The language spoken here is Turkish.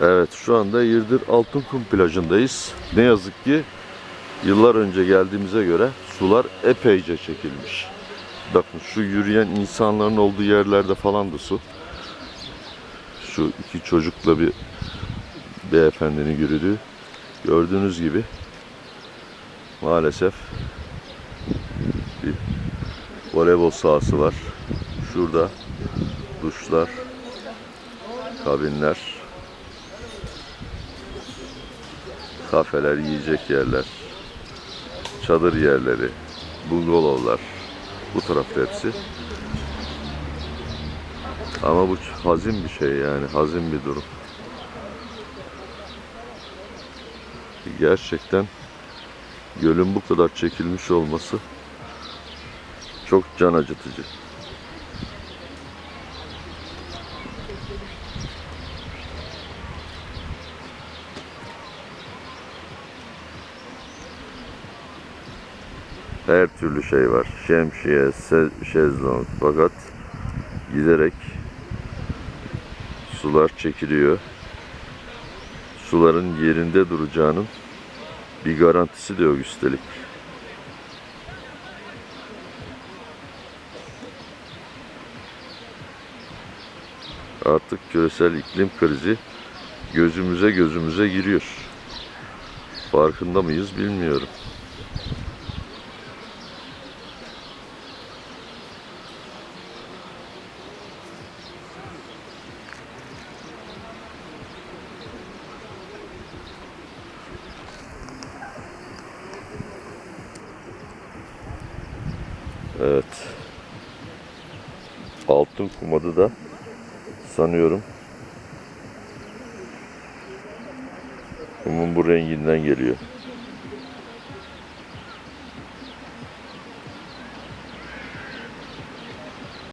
Evet şu anda Yırdır Altınkum plajındayız. Ne yazık ki yıllar önce geldiğimize göre sular epeyce çekilmiş. Bakın şu yürüyen insanların olduğu yerlerde falan da su. Şu iki çocukla bir beyefendinin yürüdüğü. Gördüğünüz gibi maalesef bir voleybol sahası var. Şurada duşlar, kabinler, kafeler, yiyecek yerler, çadır yerleri, bungalovlar. Bu tarafta hepsi. Ama bu hazin bir şey yani, hazin bir durum. Gerçekten gölün bu kadar çekilmiş olması çok can acıtıcı. Her türlü şey var. Şemsiye, şezlong fakat giderek sular çekiliyor. Suların yerinde duracağının bir garantisi de yok üstelik. Artık küresel iklim krizi gözümüze gözümüze giriyor. Farkında mıyız bilmiyorum. Evet. Altın kumadı da sanıyorum kumun bu renginden geliyor.